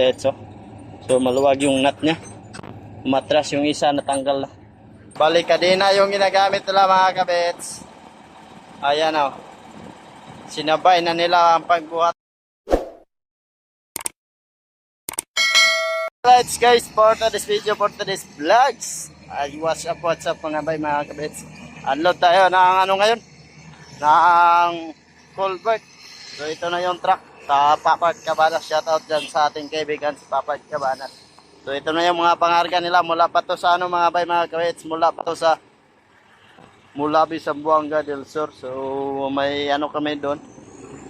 Etso. So maluwag yung nut niya. Matras yung isa natanggal na. Balik kadena yung ginagamit nila mga kabets. Ayan o. Sinabay na nila ang pagbuhat. Alright guys, for today's video, for today's vlogs. Ay, what's up, what's up mga bay mga kabets. Unload tayo ng ano ngayon? Ng Colbert. So ito na yung truck sa Papart Cabanas. Shoutout dyan sa ating kaibigan sa Papart Cabanas. So ito na yung mga pangarga nila. Mula pa to sa ano mga bay mga kabets. Mula pa to sa Mulabi sa Buanga del Sur. So may ano kami doon.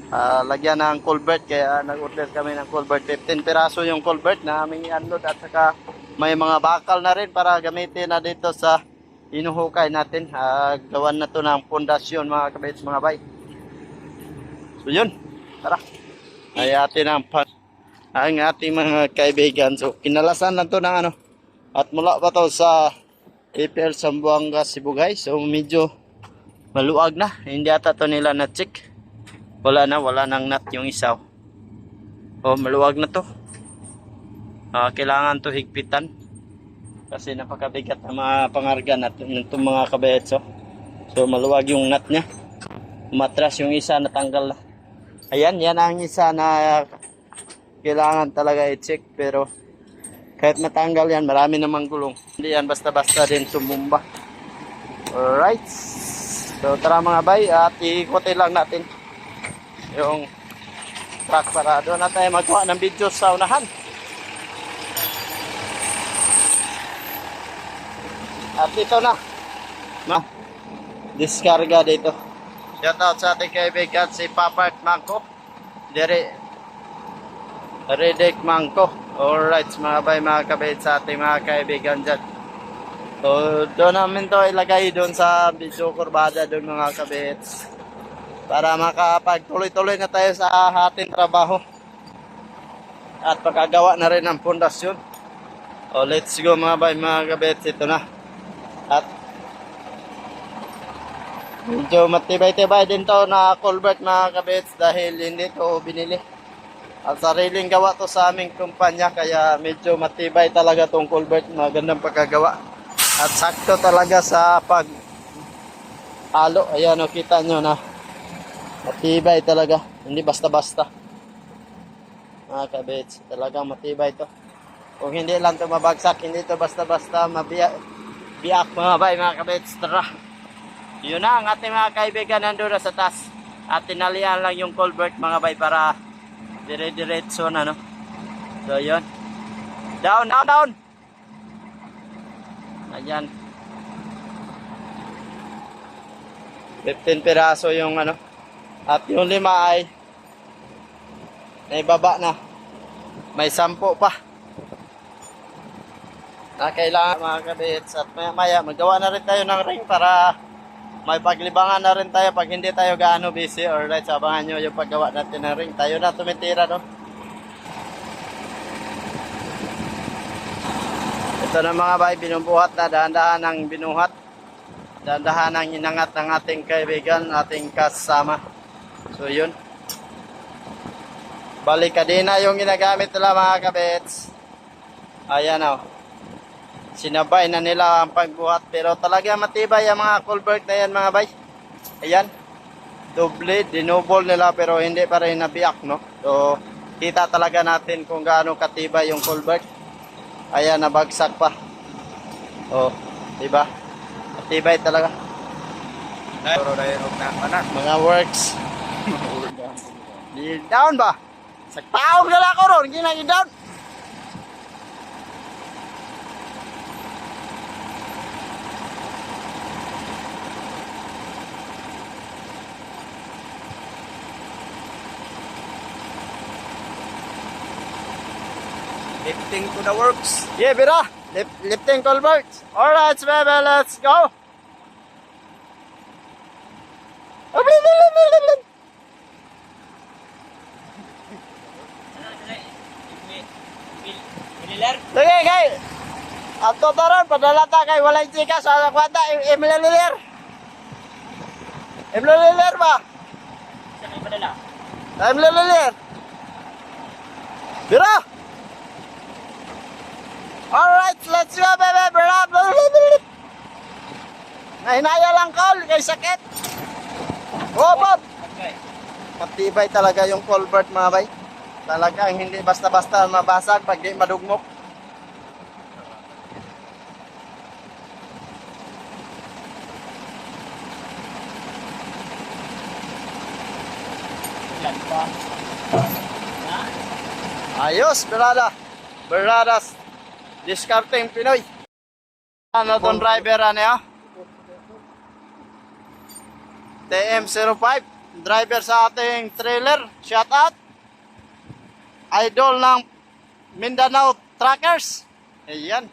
Ah, lagyan ng culvert kaya nag-order kami ng culvert 15 piraso yung culvert na aming unload at saka may mga bakal na rin para gamitin na dito sa inuhukay natin Ah, gawan na to ng pundasyon mga kabits mga bay so yun tara ay atin ang pa ang ating mga kaibigan so kinalasan lang to ng ano at mula pa to sa APL Sambuanga Cebu guys so medyo maluag na hindi ata to nila na check wala na, wala nang nut yung isaw. Oh, maluwag na to. Ah, kailangan to higpitan. Kasi napakabigat ng mga pangargan at itong mga kabetso. So, maluwag yung nut niya. Matras yung isa natanggal na. Ayan, yan ang isa na kailangan talaga i-check. Pero, kahit matanggal yan, marami namang gulong. Hindi yan basta-basta din tumumba. Alright. So, tara mga bay at iikutin lang natin yung truck para doon na tayo magawa ng video sa unahan. At ito na. Na. Diskarga dito. Shout out sa ating kaibigan si Papart Mangko. Dire Redek Mangko. Alright mga bay mga kabait sa ating mga kaibigan dyan. So doon namin to ilagay doon sa video kurbada doon mga kabits para makapagtuloy-tuloy na tayo sa ating trabaho at pagkagawa na rin ng pundasyon o let's go mga bay mga kabets ito na at medyo matibay-tibay din to na culvert mga kabets dahil hindi to binili at sariling gawa to sa aming kumpanya kaya medyo matibay talaga tong culvert magandang pagkagawa at sakto talaga sa pag halo ayan o kita nyo na Matibay talaga. Hindi basta-basta. Mga kabits. Talagang matibay to. Kung hindi lang to mabagsak, hindi to basta-basta mabiyak. Biyak mga bay, mga kabits. Tara. Yun na ang ating mga kaibigan nandun na sa taas. At tinalian lang yung culvert mga bay para dire-diretso na no. So yun. Down, down, down. Ayan. 15 piraso yung ano, at yung lima ay naibaba na. May sampo pa. Na kailangan mga kabits at maya maya magawa na rin tayo ng ring para may paglibangan na rin tayo pag hindi tayo gaano busy. Alright, so abangan nyo yung paggawa natin ng ring. Tayo na tumitira no. Ito na mga bay, binubuhat na dahan-dahan ng binuhat. Dahan-dahan ang inangat ng ating kaibigan, ating kasama. So yun. Balik kadena yung ginagamit nila mga kabets. Ayan o. Sinabay na nila ang pagbuhat. Pero talaga matibay ang mga culvert na yan mga bay. Ayan. Doble, dinouble nila pero hindi pa rin nabiyak no. So kita talaga natin kung gaano katibay yung culvert. Ayan, nabagsak pa. Oh, diba? Matibay talaga. Pero dahil na. Mga works. Down ba? Sa taong na lang ako ron, hindi Lifting to the works. Yeah, bira. Lip, lifting culvert. Alright, baby, let's go. Sige, kay. Ato taron, padala ta kay walay chika sa kwata, imililir. Imililir ba? Imililir. Bira! Alright, let's go baby brother. Nahinaya lang call kay sakit. Oh, Bob. Matibay talaga yung culvert mga bay. Talagang hindi basta-basta mabasag pag di madugmok. Ayos, berada. Beradas. Discarding Pinoy. Ano tong driver ano ya? TM05. Driver sa ating trailer. Shout out. Idol ng Mindanao Truckers. Ayan.